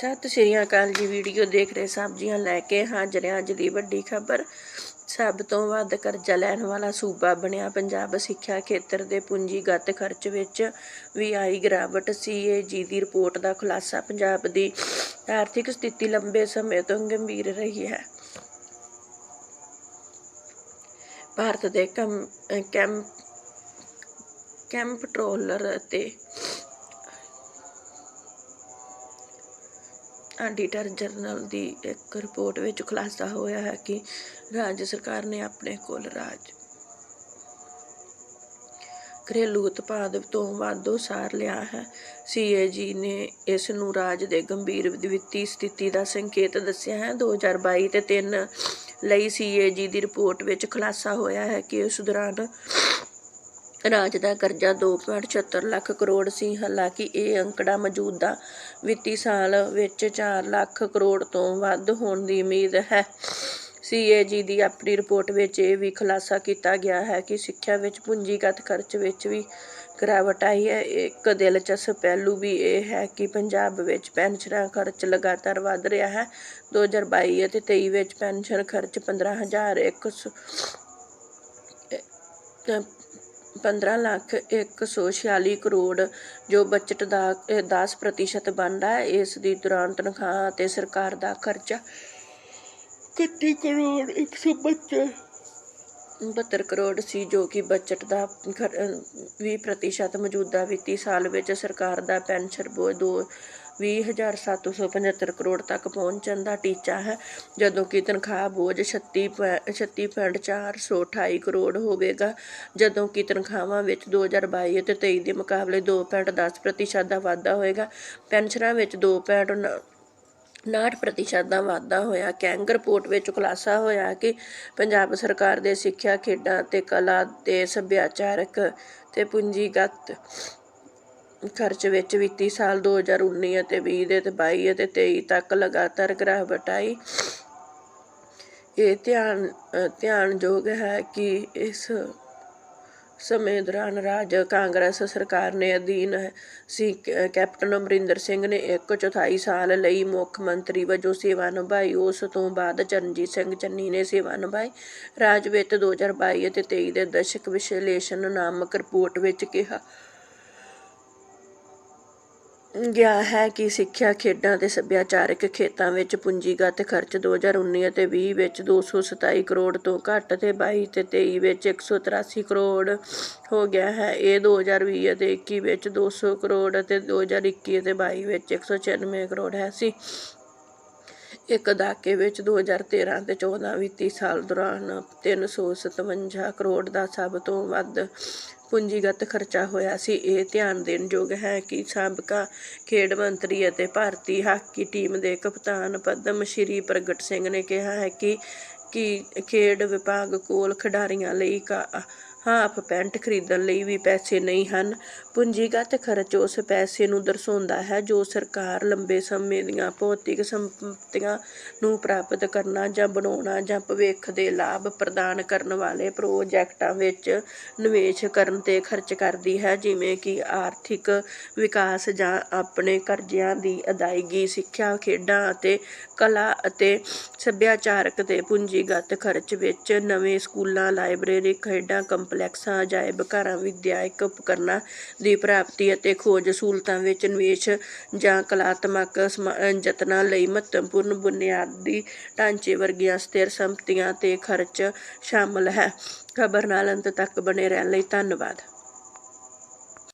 ਸਤਿ ਸ਼੍ਰੀ ਅਕਾਲ ਜੀ ਵੀਡੀਓ ਦੇਖ ਰਹੇ ਸਬਜ਼ੀਆਂ ਲੈ ਕੇ ਹਾਜ਼ਰ ਹਾਂ ਅੱਜ ਦੀ ਵੱਡੀ ਖਬਰ। ਸਭ ਤੋਂ ਵੱਧ ਕਰਜ਼ਾ ਲੈਣ ਵਾਲਾ ਸੂਬਾ ਬਣਿਆ ਪੰਜਾਬ ਸਿੱਖਿਆ ਖੇਤਰ ਦੇ ਪੂੰਜੀਗਤ ਖਰਚ ਵਿੱਚ ਵੀ ਆਈ ਗਿਰਾਵਟ। ਸੀਏਜੀ ਦੀ ਰਿਪੋਰਟ ਦਾ ਖੁਲਾਸਾ ਪੰਜਾਬ ਦੀ ਆਰਥਿਕ ਸਥਿਤੀ ਲੰਬੇ ਸਮੇਂ ਤੋਂ ਗੰਭੀਰ ਰਹੀ ਹੈ। ਭਾਰਤ ਦੇ ਕਮ ਕੈਂਪ ਕੰਪਟਰੋਲਰ ਅਤੇ ਆਡੀਟਰ ਜਨਰਲ ਦੀ ਇੱਕ ਰਿਪੋਰਟ ਵਿੱਚ ਖੁਲਾਸਾ ਹੋਇਆ ਹੈ ਕਿ ਰਾਜ ਸਰਕਾਰ ਨੇ ਆਪਣੇ ਕੋਲ ਰਾਜ ਘਰੇਲੂ ਉਤਪਾਦ ਤੋਂ ਵਾਧੂ ਸਾਰ ਲਿਆ ਹੈ। ਸੀਏਜੀ ਨੇ ਇਸ ਨੂੰ ਰਾਜ ਦੇ ਗੰਭੀਰ ਵਿੱਤੀ ਸਥਿਤੀ ਦਾ ਸੰਕੇਤ ਦੱਸਿਆ ਹੈ। 2022 ਤੇ 3 ਲਈ ਸੀਏਜੀ ਦੀ ਰਿਪੋਰਟ ਵਿੱਚ ਖੁਲਾਸਾ ਹੋਇਆ ਹੈ ਕਿ ਉਸ ਦੌਰਾਨ ਰਾਜ ਦਾ ਕਰਜ਼ਾ 2.76 ਲੱਖ ਕਰੋੜ ਸੀ। ਹਾਲਾਂਕਿ ਇਹ ਅੰਕੜਾ ਮੌਜੂਦਾ ਵਿੱਤੀ ਸਾਲ ਵਿੱਚ 4 ਲੱਖ ਕਰੋੜ ਤੋਂ ਵੱਧ ਹੋਣ ਦੀ ਉਮੀਦ ਹੈ। ਸੀਏਜੀ ਦੀ ਆਪਣੀ ਰਿਪੋਰਟ ਵਿੱਚ ਇਹ ਵੀ ਖੁਲਾਸਾ ਕੀਤਾ ਗਿਆ ਹੈ ਕਿ ਸਿੱਖਿਆ ਵਿੱਚ ਪੂੰਜੀਗਤ ਖਰਚ ਵਿੱਚ ਵੀ ਗਿਰਾਵਟ ਆਈ ਹੈ। ਇੱਕ ਦਿਲਚਸਪ ਪਹਿਲੂ ਵੀ ਇਹ ਹੈ ਕਿ ਪੰਜਾਬ ਵਿੱਚ ਪੈਨਸ਼ਨਾਂ ਖਰਚ ਲਗਾਤਾਰ ਵਧ ਰਿਹਾ ਹੈ। 2022 ਅਤੇ 23 ਵਿੱਚ ਪੈਨਸ਼ਨ ਖਰਚ 15100 15 ਲੱਖ 146 ਕਰੋੜ ਜੋ ਬਜਟ ਦਾ 10% ਬਣਦਾ ਹੈ, ਇਸ ਦੀ ਦੌਰਾਨ ਤਨਖਾਹ ਅਤੇ ਸਰਕਾਰ ਦਾ ਖਰਚਾ 31 ਕਰੋੜ 172 72 ਕਰੋੜ ਸੀ, ਜੋ ਕਿ ਬਜਟ ਦਾ 20% ਮੌਜੂਦਾ ਵਿੱਤੀ ਸਾਲ ਵਿੱਚ ਸਰਕਾਰ ਦਾ ਪੈਨਸ਼ਨ ਬੋਝ ਦੋ 20775 ਕਰੋੜ ਤੱਕ ਪਹੁੰਚਣ ਦਾ ਟੀਚਾ ਹੈ। ਜਦੋਂ ਕਿ ਤਨਖਾਹ ਬੋਝ 36 36.428 ਕਰੋੜ ਹੋਵੇਗਾ। ਜਦੋਂ ਕਿ ਤਨਖਾਹਾਂ ਵਿੱਚ 2022 ਅਤੇ 23 ਦੇ ਮੁਕਾਬਲੇ 2.10% ਦਾ ਵਾਧਾ ਹੋਏਗਾ ਪੈਨਸ਼ਨਾਂ ਵਿੱਚ 2.9 59% ਦਾ ਵਾਧਾ ਹੋਇਆ। ਕੈਂਗ ਰਿਪੋਰਟ ਵਿੱਚ ਖੁਲਾਸਾ ਹੋਇਆ ਕਿ ਪੰਜਾਬ ਸਰਕਾਰ ਦੇ ਸਿੱਖਿਆ ਖੇਡਾਂ ਅਤੇ ਕਲਾ ਤੇ ਸੱਭਿਆਚਾਰਕ ਤੇ ਪੂੰਜੀਗਤ ਖਰਚ ਵਿੱਚ ਵਿੱਤੀ ਸਾਲ 2019 ਅਤੇ 20 ਦੇ ਤੇ 22 ਅਤੇ 23 ਤੱਕ ਲਗਾਤਾਰ ਗਿਰਾਵਟ ਆਈ ਇਹ ਧਿਆਨ ਧਿਆਨਯੋਗ ਹੈ ਕਿ ਇਸ ਸਮੇਂ ਦੌਰਾਨ ਰਾਜ ਕਾਂਗਰਸ ਸਰਕਾਰ ਨੇ ਅਧੀਨ ਸੀ। ਕੈਪਟਨ ਅਮਰਿੰਦਰ ਸਿੰਘ ਨੇ ਇੱਕ ਚੌਥਾਈ ਸਾਲ ਲਈ ਮੁੱਖ ਮੰਤਰੀ ਵਜੋਂ ਸੇਵਾ ਨਿਭਾਈ। ਉਸ ਤੋਂ ਬਾਅਦ ਚਰਨਜੀਤ ਸਿੰਘ ਚੰਨੀ ਨੇ ਸੇਵਾ ਨਿਭਾਈ। ਰਾਜ ਵਿੱਚ 2022 ਅਤੇ 23 ਦੇ ਦਸ਼ਕ ਵਿਸ਼ਲੇਸ਼ਣ ਨਾਮਕ ਰਿਪੋਰਟ ਵਿੱਚ ਕਿਹਾ ਗਿਆ ਹੈ ਕਿ ਸਿੱਖਿਆ ਖੇਡਾਂ ਤੇ ਸੱਭਿਆਚਾਰਕ ਖੇਤਾਂ ਵਿੱਚ ਪੂੰਜੀਗਤ ਖਰਚ 2019 ਅਤੇ 20 ਵਿੱਚ 227 ਕਰੋੜ ਤੋਂ ਘੱਟ ਤੇ 22 ਤੇ 23 ਵਿੱਚ 183 ਕਰੋੜ ਹੋ ਗਿਆ ਹੈ। ਇਹ 2020 ਅਤੇ 21 ਵਿੱਚ 200 ਕਰੋੜ ਅਤੇ 2021 ਅਤੇ 22 ਵਿੱਚ 196 ਕਰੋੜ ਹੈ। ਸੀ ਇੱਕ ਦਹਾਕੇ ਵਿੱਚ 2013 ਤੇ 14 ਵਿੱਤੀ ਸਾਲ ਦੌਰਾਨ 357 ਕਰੋੜ ਦਾ ਸਭ ਤੋਂ ਵੱਧ ਪੂੰਜੀਗਤ ਖਰਚਾ ਹੋਇਆ ਸੀ। ਇਹ ਧਿਆਨ ਦੇਣ ਯੋਗ ਹੈ ਕਿ ਸਾਬਕਾ ਖੇਡ ਮੰਤਰੀ ਅਤੇ ਭਾਰਤੀ ਹਾਕੀ ਟੀਮ ਦੇ ਕਪਤਾਨ ਪਦਮ ਸ਼੍ਰੀ ਪ੍ਰਗਟ ਸਿੰਘ ਨੇ ਕਿਹਾ ਹੈ ਕਿ ਕਿ ਖੇਡ ਵਿਭਾਗ ਕੋਲ ਖਿਡਾਰੀਆਂ ਲਈ ਕਾ ਹਾਫ ਪੈਂਟ ਖਰੀਦਣ ਲਈ ਵੀ ਪੈਸੇ ਨਹੀਂ ਹਨ। ਪੂੰਜੀਗਤ ਖਰਚ ਉਸ ਪੈਸੇ ਨੂੰ ਦਰਸਾਉਂਦਾ ਹੈ ਜੋ ਸਰਕਾਰ ਲੰਬੇ ਸਮੇਂ ਦੀਆਂ ਭੌਤਿਕ ਸੰਪਤੀਆਂ ਨੂੰ ਪ੍ਰਾਪਤ ਕਰਨਾ ਜਾਂ ਬਣਾਉਣਾ ਜਾਂ ਭਵਿੱਖ ਦੇ ਲਾਭ ਪ੍ਰਦਾਨ ਕਰਨ ਵਾਲੇ ਪ੍ਰੋਜੈਕਟਾਂ ਵਿੱਚ ਨਿਵੇਸ਼ ਕਰਨ ਤੇ ਖਰਚ ਕਰਦੀ ਹੈ, ਜਿਵੇਂ ਕਿ ਆਰਥਿਕ ਵਿਕਾਸ ਜਾਂ ਆਪਣੇ ਕਰਜ਼ਿਆਂ ਦੀ ਅਦਾਇਗੀ, ਸਿੱਖਿਆ, ਖੇਡਾਂ ਅਤੇ ਕਲਾ ਅਤੇ ਸੱਭਿਆਚਾਰਕ ਤੇ ਪੂੰਜੀਗਤ ਖਰਚ ਵਿੱਚ ਨਵੇਂ ਸਕੂਲਾਂ, ਲਾਇਬ੍ਰੇਰੀ, ਖੇਡਾਂ ਕੰਪਲੈਕਸਾਂ ਅਜਾਇਬ ਘਰਾਂ ਵਿਦਿਅਕ ਉਪਕਰਨਾਂ ਦੀ ਪ੍ਰਾਪਤੀ ਅਤੇ ਖੋਜ ਸਹੂਲਤਾਂ ਵਿੱਚ ਨਿਵੇਸ਼ ਜਾਂ ਕਲਾਤਮਕ ਯਤਨਾਂ ਲਈ ਮਹੱਤਵਪੂਰਨ ਬੁਨਿਆਦੀ ਢਾਂਚੇ ਵਰਗੀਆਂ ਸਥਿਰ ਸੰਪਤੀਆਂ ਤੇ ਖਰਚ ਸ਼ਾਮਲ ਹੈ। ਖਬਰ ਨਾਲ ਅੰਤ ਤੱਕ ਬਣੇ ਰਹਿਣ ਲਈ ਧੰਨਵਾਦ।